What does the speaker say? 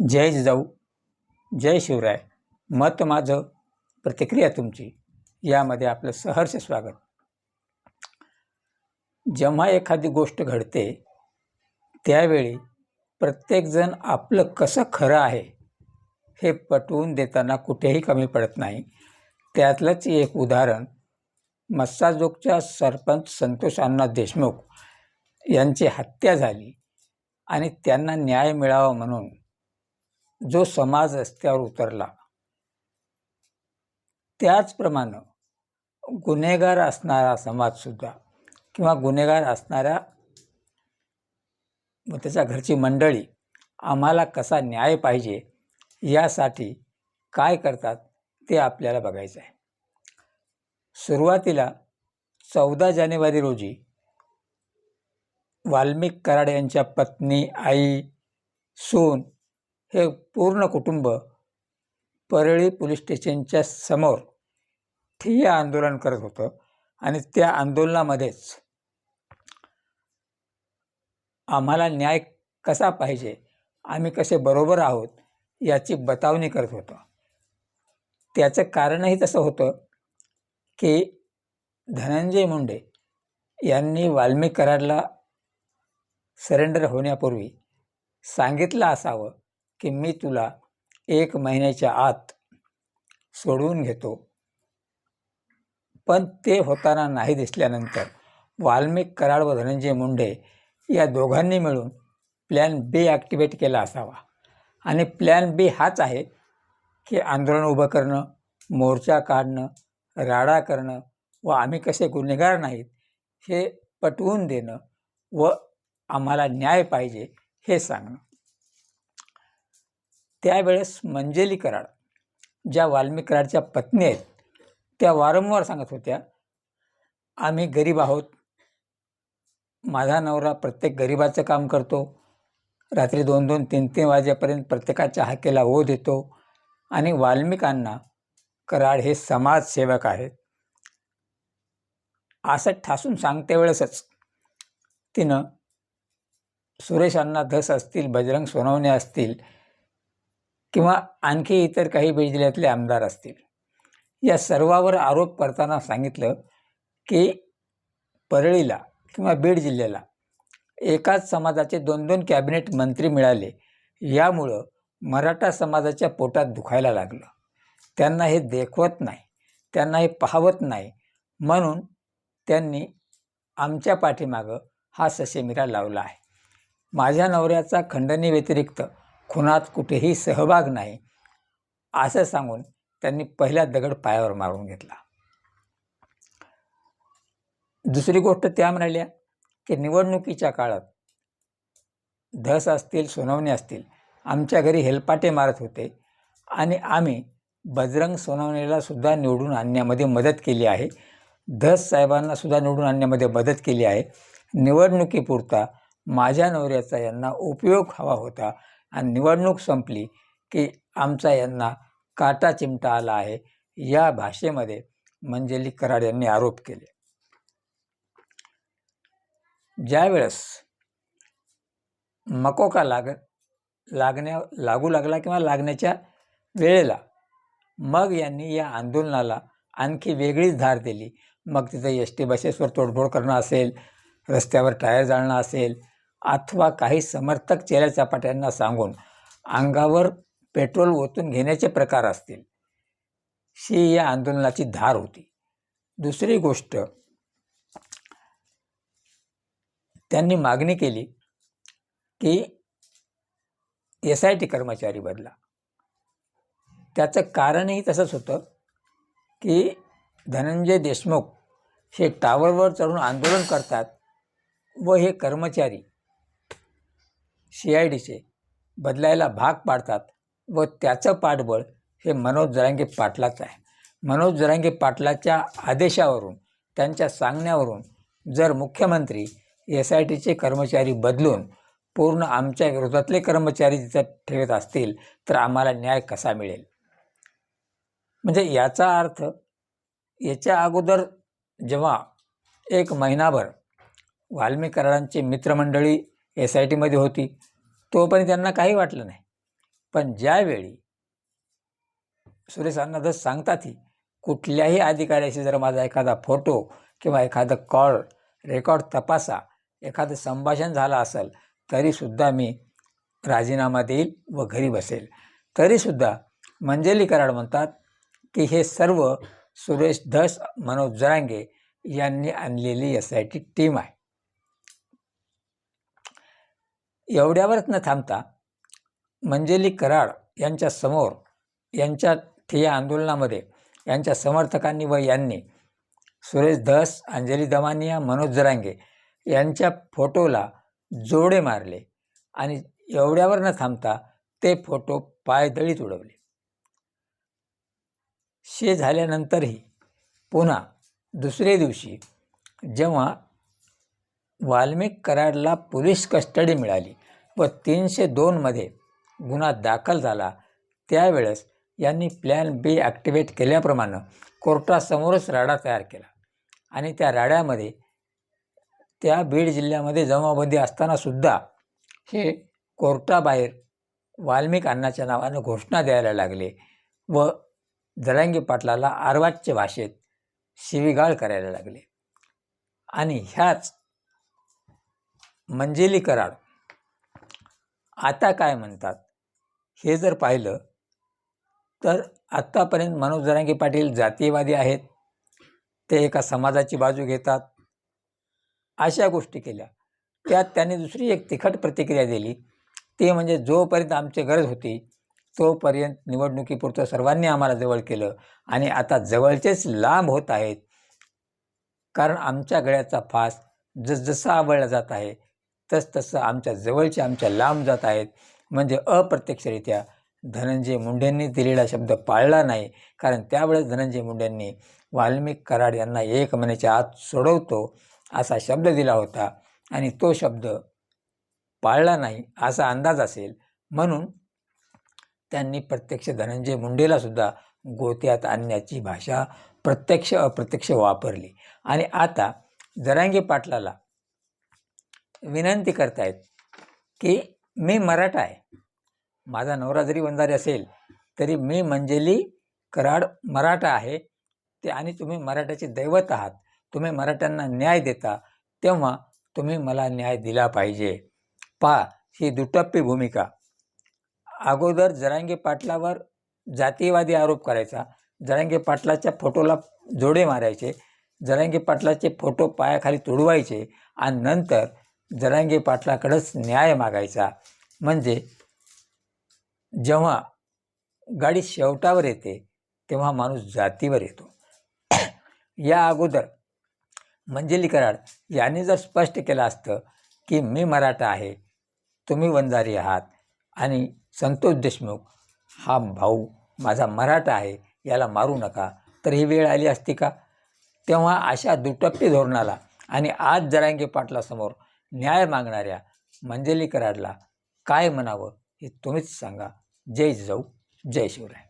जय जिजाऊ जय शिवराय. मत माझं प्रतिक्रिया तुमची. यामध्ये आपलं सहर्ष स्वागत. जेव्हा एखादी गोष्ट घडते त्यावेळी प्रत्येकजण आपलं कसं खरं आहे हे पटवून देताना कुठेही कमी पडत नाही. त्यातलंच एक उदाहरण मस्साजोगच्या सरपंच संतोष अण्णा देशमुख यांची हत्या झाली आणि त्यांना न्याय मिळावा म्हणून जो समाज रस्त्यावर उतरला त्याचप्रमाणे गुन्हेगार असणारा समाजसुद्धा किंवा गुन्हेगार असणाऱ्या व त्याच्या घरची मंडळी आम्हाला कसा न्याय पाहिजे यासाठी काय करतात ते आपल्याला बघायचं आहे. सुरुवातीला चौदा जानेवारी रोजी वाल्मिक कराड यांच्या पत्नी आई सून हे पूर्ण कुटुंब परळी पोलीस स्टेशनच्या समोर ठिय्या आंदोलन करत होतं आणि त्या आंदोलनामध्येच आम्हाला न्याय कसा पाहिजे आम्ही कसे बरोबर आहोत याची बतावणी करत होतो. त्याचं कारणही तसं होतं की धनंजय मुंडे यांनी वाल्मिक कराडला सरेंडर होण्यापूर्वी सांगितलं असावं की मी तुला एक महिन्याच्या आत सोडवून घेतो. पण ते होताना नाही दिसल्यानंतर वाल्मिक कराड व धनंजय मुंडे या दोघांनी मिळून प्लॅन बी ॲक्टिवेट केला असावा. आणि प्लॅन बी हाच आहे की आंदोलन उभं करणं मोर्चा काढणं राडा करणं व आम्ही कसे गुन्हेगार नाहीत हे पटवून देणं व आम्हाला न्याय पाहिजे हे सांगणं. त्यावेळेस मंजेली कराड ज्या वाल्मिक कराडच्या पत्नी आहेत त्या वारंवार सांगत होत्या आम्ही गरीब आहोत. माझा नवरा प्रत्येक गरिबाचं काम करतो. रात्री दोन दोन तीन तीन वाजेपर्यंत प्रत्येकाच्या हाकेला ओ देतो आणि वाल्मिकांना कराड हे समाजसेवक आहेत. असं ठासून सांगते वेळेसच तिनं सुरेशांना धस असतील बजरंग सोनवणे असतील किंवा आणखी इतर काही बीड जिल्ह्यातले आमदार असतील. या सर्वावर आरोप करताना सांगितलं की परळीला किंवा बीड जिल्ह्याला एकाच समाजाचे दोन दोन कॅबिनेट मंत्री मिळाले. यामुळं मराठा समाजाच्या पोटात दुखायला लागलं. त्यांना हे देखवत नाही त्यांना हे पाहवत नाही म्हणून त्यांनी आमच्या पाठीमागं हा ससेमिरा लावला आहे. माझ्या नवऱ्याचा खंडणी व्यतिरिक्त खुनात कुठेही सहभाग नाही. असं सांगून त्यांनी पहिला दगड पायावर मारून घेतला. दुसरी गोष्ट त्या म्हणाल्या की निवडणुकीच्या काळात धस असतील सोनवणे असतील आमच्या घरी हेलपाटे मारत होते आणि आम्ही बजरंग सोनवणेला सुद्धा निवडून आणण्यामध्ये मदत केली आहे. धस साहेबांना सुद्धा निवडून आणण्यामध्ये मदत केली आहे. निवडणुकीपुरता माझ्या नवऱ्याचा यांना उपयोग हवा होता. आणि निवडणूक संपली की आमचा यांना काटा चिमटा आला आहे. या भाषेमध्ये मंजली कराड यांनी आरोप केले. ज्यावेळेस मकोका लाग लागण्या लागू लागला किंवा लागण्याच्या वेळेला मग यांनी या आंदोलनाला आणखी वेगळीच धार दिली. मग तिथं एस टी बसेसवर तोडफोड करणं असेल रस्त्यावर टायर जाळणं असेल अथवा काही समर्थक चेहऱ्या चपाट्यांना सांगून अंगावर पेट्रोल ओतून घेण्याचे प्रकार असतील. ही या आंदोलनाची धार होती. दुसरी गोष्ट त्यांनी मागणी केली की एस आय टी कर्मचारी बदला. त्याचं कारणही तसंच होतं की धनंजय देशमुख हे टावरवर चढून आंदोलन करतात व हे कर्मचारी सी आय डीचे बदलायला भाग पाडतात व त्याचं पाठबळ हे मनोज जरांगे पाटलाचं आहे. मनोज जरांगे पाटलाच्या आदेशावरून त्यांच्या सांगण्यावरून जर मुख्यमंत्री एस आय टीचे कर्मचारी बदलून पूर्ण आमच्या विरोधातले कर्मचारी तिथं ठेवत असतील तर आम्हाला न्याय कसा मिळेल? म्हणजे याचा अर्थ याच्या अगोदर जेव्हा एक महिनाभर वाल्मीकरांची मित्रमंडळी एस आय टीमध्ये होती. तोपर्यंत त्यांना काही वाटलं नाही. पण ज्यावेळी सुरेश अण्णा सांगतात सांगतातही कुठल्याही अधिकाऱ्याशी जर माझा एखादा फोटो किंवा एखादं कॉल रेकॉर्ड तपासा एखादं संभाषण झालं असेल तरीसुद्धा मी राजीनामा देईल व घरी बसेल. तरीसुद्धा मंजली कराड म्हणतात की हे सर्व सुरेश धस मनोज जरांगे यांनी आणलेली एस आय टी टीम आहे. एवढ्यावरच न थांबता मंजेली कराड यांच्या समोर यांच्या ठिय्या आंदोलनामध्ये यांच्या समर्थकांनी व यांनी सुरेश धस अंजली दमानिया मनोज जरांगे यांच्या फोटोला जोडे मारले आणि एवढ्यावर न थांबता ते फोटो पायदळीत उडवले. शे झाल्यानंतरही पुन्हा दुसरे दिवशी जेव्हा वाल्मिक कराडला पोलीस कस्टडी मिळाली व तीनशे दोनमध्ये गुन्हा दाखल झाला. त्यावेळेस यांनी प्लॅन बी ॲक्टिवेट केल्याप्रमाणे कोर्टासमोरच राडा तयार केला आणि त्या राड्यामध्ये त्या बीड जिल्ह्यामध्ये जमाबंदी असतानासुद्धा हे कोर्टाबाहेर वाल्मिक अण्णाच्या नावानं घोषणा द्यायला लागले व जरांगी पाटलाला आरवाच्य भाषेत शिवीगाळ करायला लागले. आणि ह्याच मंजेली कराड. आता काय म्हणतात? हे जर पाहिलं तर आत्तापर्यंत मनोज जरांगे पाटील जातीयवादी आहेत. ते एका समाजाची बाजू घेतात. अशा गोष्टी केल्या. त्यात त्यांनी दुसरी एक तिखट प्रतिक्रिया दिली. ते म्हणजे जोपर्यंत आमची गरज होती तोपर्यंत निवडणुकीपुरतं सर्वांनी आम्हाला जवळ केलं. आणि आता जवळचेच लांब होत आहेत. कारण आमच्या गळ्याचा फास जसजसा आवळला जात आहे तसतसं आमच्या जवळचे आमच्या लांब जात आहेत. म्हणजे अप्रत्यक्षरित्या धनंजय मुंडेंनी दिलेला शब्द पाळला नाही. कारण त्यावेळेस धनंजय मुंडेंनी वाल्मिक कराड यांना एक महिन्याच्या आत सोडवतो असा शब्द दिला होता. आणि तो शब्द पाळला नाही असा अंदाज असेल. म्हणून त्यांनी प्रत्यक्ष धनंजय मुंडेलासुद्धा गोत्यात आणण्याची भाषा प्रत्यक्ष अप्रत्यक्ष वापरली. आणि आता जरांगे पाटलाला विनंती करतायत की मी मराठा आहे. माझा नवरा जरी वंजारी असेल तरी मी मंजेली कराड मराठा आहे. ते आणि तुम्ही मराठ्याचे दैवत आहात. तुम्ही मराठ्यांना न्याय देता तेव्हा तुम्ही मला न्याय दिला पाहिजे. पा ही दुटप्पी भूमिका. अगोदर जरांगे पाटलावर जातीयवादी आरोप करायचा. जरांगे पाटलाच्या फोटोला जोडे मारायचे. जरांगे पाटलाचे फोटो पायाखाली तुडवायचे. आणि नंतर जरांगे पाटलाकडंच न्याय मागायचा. म्हणजे जेव्हा गाडी शेवटावर येते तेव्हा माणूस जातीवर येतो. या अगोदर मंजली कराड यांनी जर स्पष्ट केलं असतं की मी मराठा आहे तुम्ही वंजारी आहात आणि संतोष देशमुख हा भाऊ माझा मराठा आहे याला मारू नका तर ही वेळ आली असती का? तेव्हा अशा दुटप्पी धोरणाला आणि आज जरांगे पाटलासमोर न्याय मागणाऱ्या मंजली कराडला काय म्हणावं हे तुम्हीच सांगा. जय जाऊ जय शिवराय.